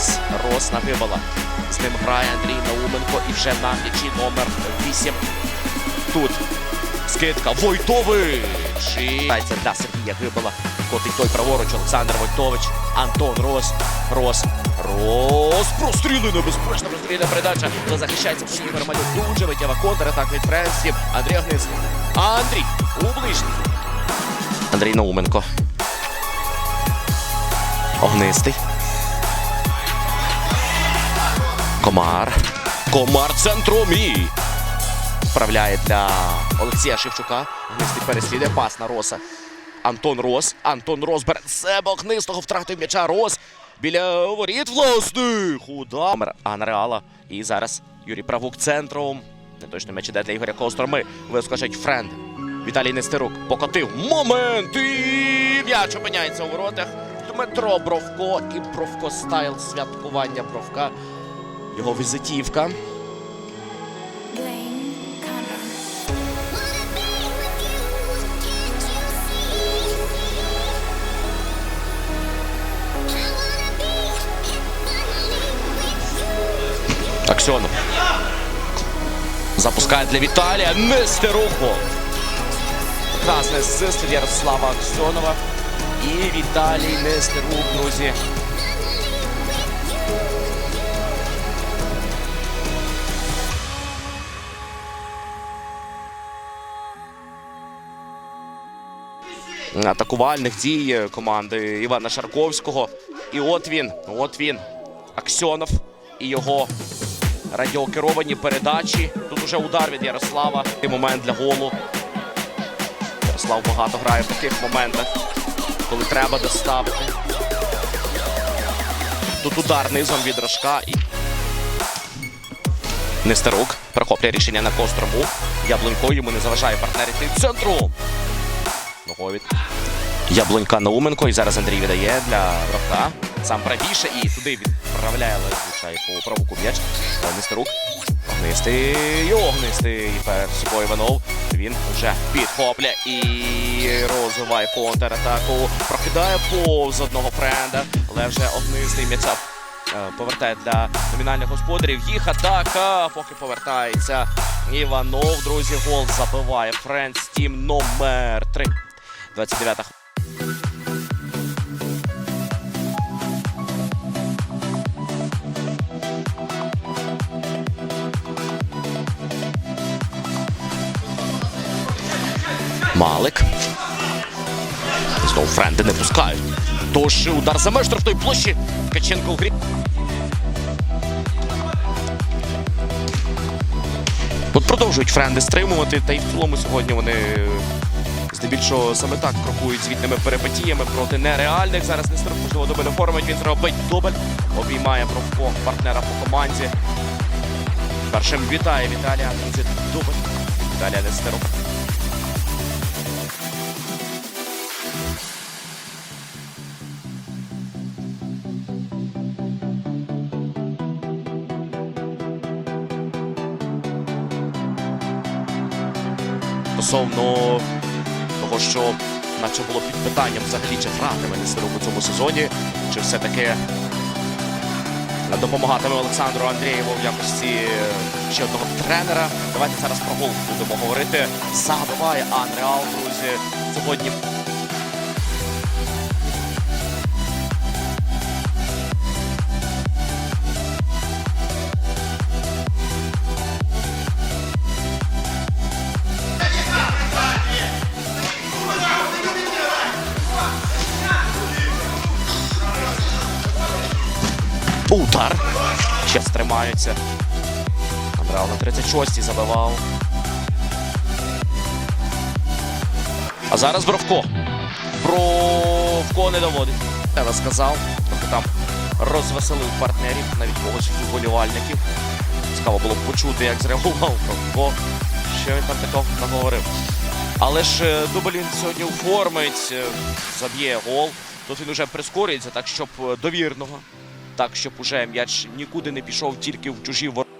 Рос. Рос на Гибала. З ним грає Андрій Науменко і вже на м'ячі номер 8. Тут скидка Войтович. І для Сергія Гибала. Котить той праворуч Олександр Войтович. Антон Рос. Рос. Рос. Простріли небезпечна прострільна передача. Але захищається в Ігор Малюк. Дуже миттєва контратак від Френсів. Андрій Огнистий. Андрій у ближній. Андрій Науменко. Огнистий. Комар. Комар центром і вправляє для Олексія Шевчука. Огнистий переслідує пас на Роса. Антон Рос. Антон Рос бере себе огнистого втратив м'яча. Рос біля воріт власних. Удар. Анреала. І зараз Юрій Правук центром. Неточний м'яч іде для Ігоря Костроми. Вискочить Френд. Віталій Нестерук покотив. Момент! І м'яч опиняється у воротах. Дмитро Бровко і Бровко стайл святкування Бровка. Його візитівка. Аксьонов. Запускає для Віталія. Нестерук гол. Прекрасний асист від Ярослава Аксьонова. І Віталій Нестерук, друзі. Атакувальних дій команди Івана Шарковського. І от він, от він, Аксьонов і його радіокеровані передачі. Тут уже удар від Ярослава. І момент для голу. Ярослав багато грає в таких моментах, коли треба доставити. Тут удар низом від Рожка. І... Нестерук прохоплює рішення на Кострому. Яблунько йому не заважає партнер йти центру. Ногою від Яблунька Науменко. І зараз Андрій віддає для Бровка. Сам правіше і туди відправляє, але звичай по правоку м'яч. Е, Нестерук. Огнистий, огнистий. Перед собою Іванов. Він вже підхоплює і розвиває контратаку. Прокидає повз одного френда. Але вже огнистий м'яця е, повертає для номінальних господарів. Їх атака, поки повертається. Іванов, друзі, гол забиває. Френд Стім номер 3. 29-та Малик. Знову френди не пускають. Тож удар за меж штрафної площі. Ткаченко у грі. От продовжують френди стримувати, та й в цілому сьогодні вони е, здебільшого саме так крокують звітними перипетіями проти нереальних. Зараз не Нестерук, можливо, дубль оформить. Він зробить дубль. Обіймає Бровко партнера по команді. Першим вітає Віталія. Це дубль. Віталія Нестерук. стосовно що наче було під питанням взагалі чи гратиме Нестерук у цьому сезоні, чи все-таки допомагатиме Олександру Андрієву в якості ще одного тренера. Давайте зараз про гол будемо говорити. Забиває Анреал, друзі. Сьогодні Удар. Ще стримаються. Андрал на 36-й забивав. А зараз Бровко. Бровко не доводить. Я сказав. Трохи там розвеселив партнерів, навіть когось вболівальників. Цікаво було б почути, як зреагував Бровко. Що він там такого наговорив. Але ж е, дубль він сьогодні оформить, е, заб'є гол. Тут він уже прискорюється, так щоб е, довірного так, щоб уже м'яч нікуди не пішов тільки в чужі ворота.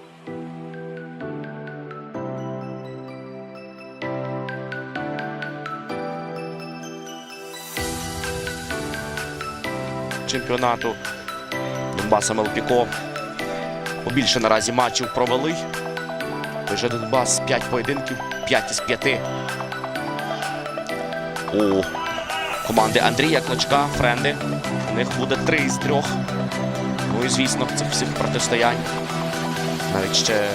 Чемпіонату Донбасом ЛПКО побільше наразі матчів провели. Той же Донбас 5 поєдинків, 5 із 5. У команди Андрія Клочка, френди. У них буде 3 із 3. Ну і звісно, в цих всіх протистоянь. Навіть ще